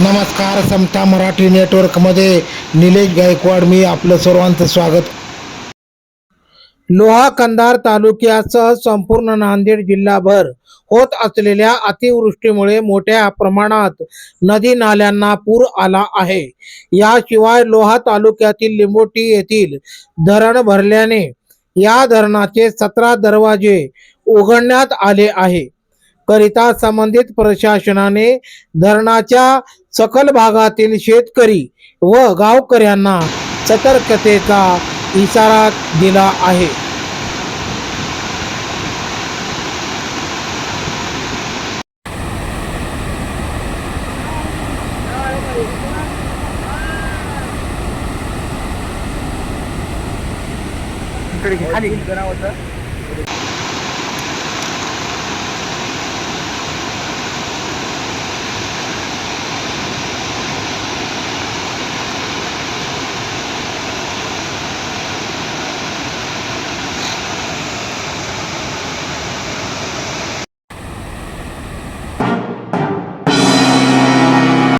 नमस्कार समता मराठी नेटवर्कमध्ये निलेश गायकवाड मी आपलं सर्वांचं स्वागत. लोहा कंधार तालुक्यासह संपूर्ण नांदेड जिल्हाभर होत असलेल्या अतिवृष्टीमुळे मोठ्या प्रमाणात नदी नाल्यांना पूर आला आहे. याशिवाय लोहा तालुक्यातील लिंबोटी येथील धरण भरल्याने या धरणाचे सतरा दरवाजे उघडण्यात आले आहे. करिता संबंधित प्रशासनाने धरणाच्या सखल भागातील शेतकरी व गावकऱ्यांना सतर्कतेचा इशारा दिला आहे. खाली